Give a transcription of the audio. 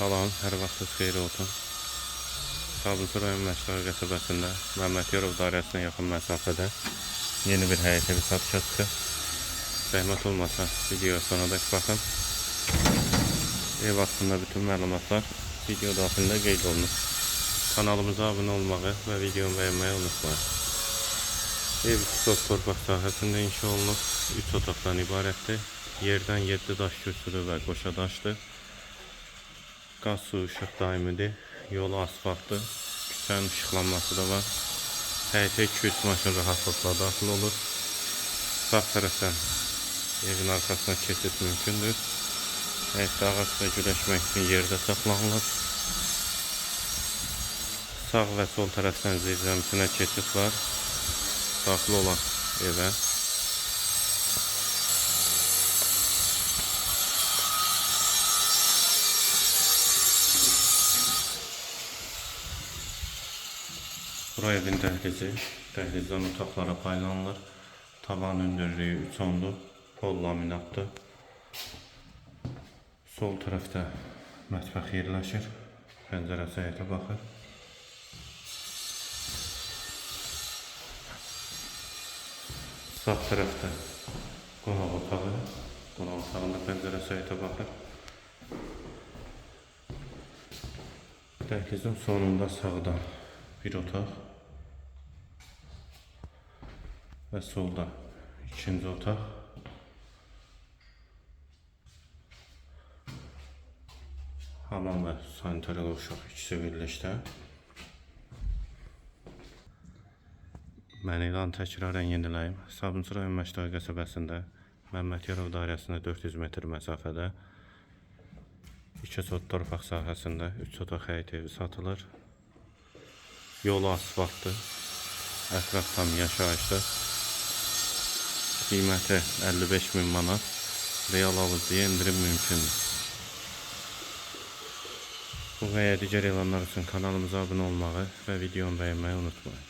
Salam, hər vaxtınız xeyir olsun. Sabunçu rayon Məşqar qəsəbəsində Məhəmməd Yorov dairəsinə yaxın məsafədə yeni bir həyət evi satışa çıxır. Zəhmət olmasa videoya sonradək baxın. Ev haqqında bütün məlumatlar video daxilində qeyd olunur. Kanalımıza abunə olmağı və videonu bəyənməyi unutmayın. Ev 2 sot torpaq sahəsində inşa olunub. 3 otaqdan ibarətdir. Yerdən 7 daş kürsülü və qoşa daşdır. Qaz işıq daimidir. Yolu asfaltdır. Küçənin işıqlanması da var. Həyətə 200 maşın rahatlıqla daxil olur. Sağ tərəfdən evin arxasına keçid mümkündür. Həyətdə ağac və güləşmək üçün yerdə saxlanılır. Sağ və sol tərəfdən zirzəmisinə keçid var. Daxil olan evə. Bura evin dəhlizi. Dəhlizdən otaqlara paylanılır. Tavan hündürlüyü 3 ondur. Pol laminatdır. Sol tərəfdə mətbəx yerləşir. Pəncərəsi həyətə baxır. Sağ tərəfdə qonaq otağı. Qonaq otağında pəncərəsi həyətə baxır. Dəhlizin sonunda sağda bir otaq və solda ikinci otaq. Hamam və sanitar uşaq ikisi birlikdə. Mən ilan təkrarən yeniləyim. Sabunçu rayon Məştəq qəsəbəsində Məmməd Yarov dairəsində 400 metr məsafədə 2 sot torpaq sahəsində 3 otaq həyət evi satılır. Yolu asfaltdır. Ətraf tam yaşayışdır. Qiyməti 55 min manat. Real alıcıya indirim mümkündür. Bu və ya digər elanlar üçün kanalımıza abunə olmağı və videonu bəyənməyi unutmayın.